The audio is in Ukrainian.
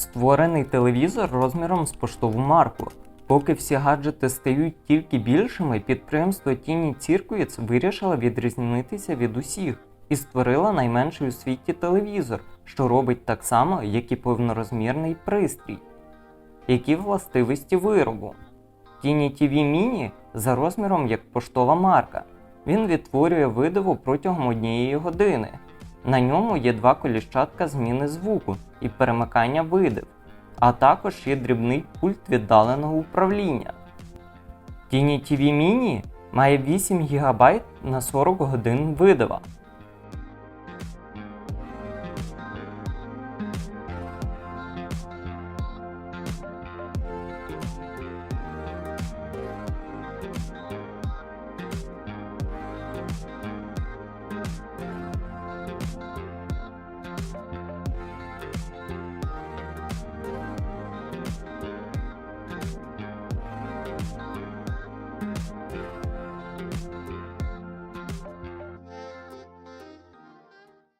Створений телевізор розміром з поштову марку. Поки всі гаджети стають тільки більшими, підприємство Тіні Ціркуїц вирішило відрізнитися від усіх і створило найменший у світі телевізор, що робить так само, як і повнорозмірний пристрій. Які властивості виробу? Тіні TV Mini за розміром як поштова марка. Він відтворює видиво протягом однієї години. На ньому є два коліщатка зміни звуку і перемикання видив, а також є дрібний пульт віддаленого управління. Tiny TV Mini має 8 ГБ на 40 годин видива.